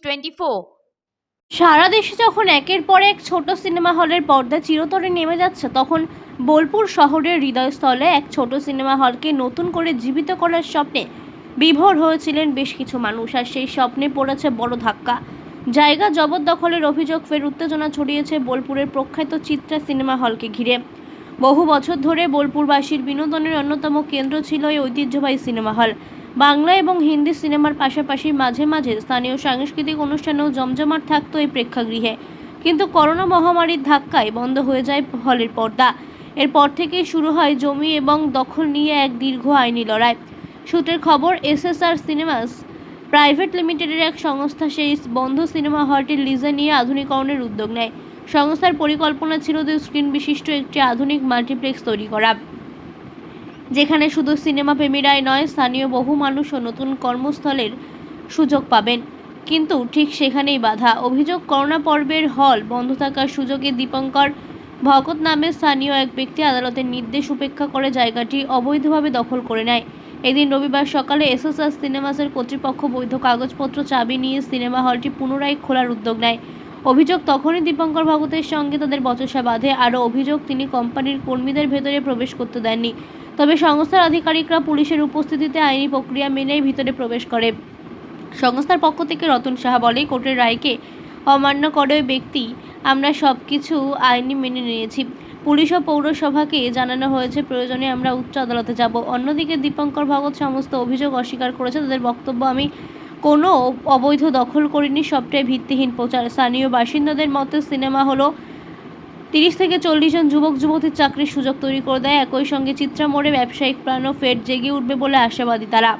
Twenty four সারা দেশে যখন একের পর এক ছোট সিনেমা হলের পর্দা চিরতরে নেমে যাচ্ছে, তখন বোলপুর শহরের হৃদয়স্থলে এক ছোট সিনেমা হলকে নতুন করে জীবিত করার স্বপ্নে বিভোর হয়েছিলেন বেশ কিছু মানুষ, আর সেই স্বপ্নে পড়েছে বড় ধাক্কা। জায়গা জবরদখলের অভিযোগ ফের উত্তেজনা ছড়িয়েছে বোলপুরের প্রখ্যাত চিত্রা সিনেমা হলকে ঘিরে। বহু বছর ধরে বোলপুরবাসীর বিনোদনের অন্যতম কেন্দ্র ছিল এই ঐতিহ্যবাহী সিনেমা হল। বাংলা এবং হিন্দি সিনেমার পাশাপাশি মাঝে মাঝে স্থানীয় সাংস্কৃতিক অনুষ্ঠানেও জমজমাট থাকতো এই প্রেক্ষাগৃহে। কিন্তু করোনা মহামারীর ধাক্কায় বন্ধ হয়ে যায় হলের পর্দা। এরপর থেকেই শুরু হয় জমি এবং দখল নিয়ে এক দীর্ঘ আইনি লড়াই। সূত্রের খবর, এসএসআর সিনেমাস প্রাইভেট লিমিটেডের এক সংস্থা সেই বন্ধ সিনেমা হলটির লিজে নিয়ে আধুনিকরণের উদ্যোগ নেয়। সংস্থার পরিকল্পনা ছিল দুই স্ক্রিন বিশিষ্ট একটি আধুনিক মাল্টিপ্লেক্স তৈরি করা। যেখানে শুধু সিনেমা প্রেমীরাই নয়, স্থানীয় বহু মানুষও নতুন কর্মস্থলের সুযোগ পাবেন। কিন্তু ঠিক সেখানেই বাধা। অভিযোগ, করোনা পর্বের হল বন্ধ থাকার সুযোগে দীপঙ্কর ভগত নামে স্থানীয় এক ব্যক্তি আদালতের নির্দেশ উপেক্ষা করে জায়গাটি অবৈধভাবে দখল করে নেয়। এদিন রবিবার সকালে এসএসআর সিনেমাসের কর্তৃপক্ষ বৈধ কাগজপত্র, চাবি নিয়ে সিনেমা হলটি পুনরায় খোলার উদ্যোগ নেয়। অভিযোগ, তখনই দীপঙ্কর ভগতের সঙ্গে তাদের বচসা বাঁধে। আরও অভিযোগ, তিনি কোম্পানির কর্মীদের ভেতরে প্রবেশ করতে দেননি। তবে সংস্থার আধিকারিকরা পুলিশের উপস্থিতিতে আইনি প্রক্রিয়া মেনেই ভিতরে প্রবেশ করে। সংস্থার পক্ষ থেকে রতন সাহা বলে, কোর্টের রায়কে অমান্য করে ব্যক্তি আমরা সব কিছু আইনি মেনে নিয়েছি। পুলিশ ও পৌরসভাকে জানানো হয়েছে, প্রয়োজনে আমরা উচ্চ আদালতে যাব। অন্যদিকে দীপঙ্কর ভগত সমস্ত অভিযোগ অস্বীকার করেছে। তাদের বক্তব্য, আমি কোনো অবৈধ দখল করিনি, সবটাই ভিত্তিহীন প্রচার। স্থানীয় বাসিন্দাদের মতে সিনেমা হলো তিরিশ থেকে চল্লিশ জন যুবক যুবতীর চাকরির সুযোগ তৈরি করে দেয়। একই সঙ্গে চিত্রা মোড়ে ব্যবসায়িক প্রাণও ফের জেগে উঠবে বলে আশাবাদী তারা।